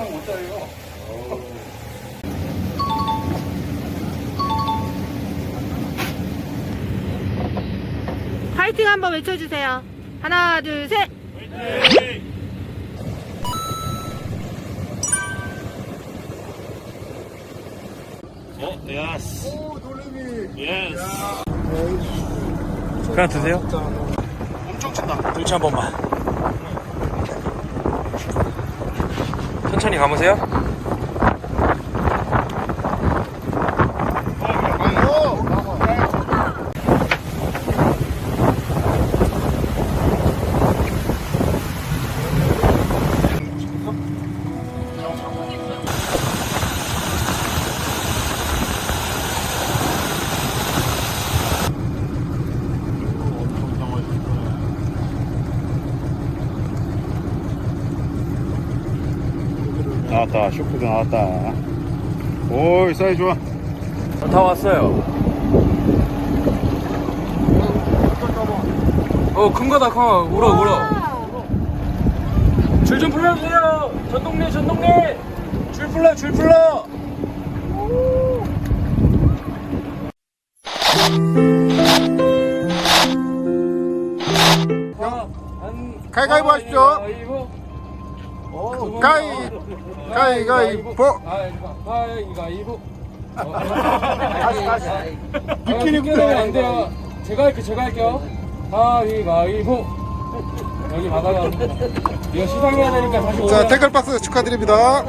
못 자요. 파이팅 한번 외쳐주세요. 하나, 둘, 셋. 어, 예스. 오, 놀래미. 예스. 그냥 드세요. 엄청 친다. 눈치 한 번만. 천천히 감으세요. 나왔다. 쇼크도 나왔다. 오이, 사이 좋아. 다 왔어요. 어, 큰 거다, 커. 울어, 울어. 줄 좀 풀어주세요. 전동네, 전동네. 줄 풀러, 줄 풀러. 가위바위보 하십시오. 가위바위보. 어, 가위, 가위가위보. 가위가위보. 다시, 다시. 느끼는 느끼는 안 돼요. 제가 할게요. 제가 할게요. 가위가위보. 여기 바다가 이거 시상해야 되니까 다시 자, 올라. 태클박스 축하드립니다.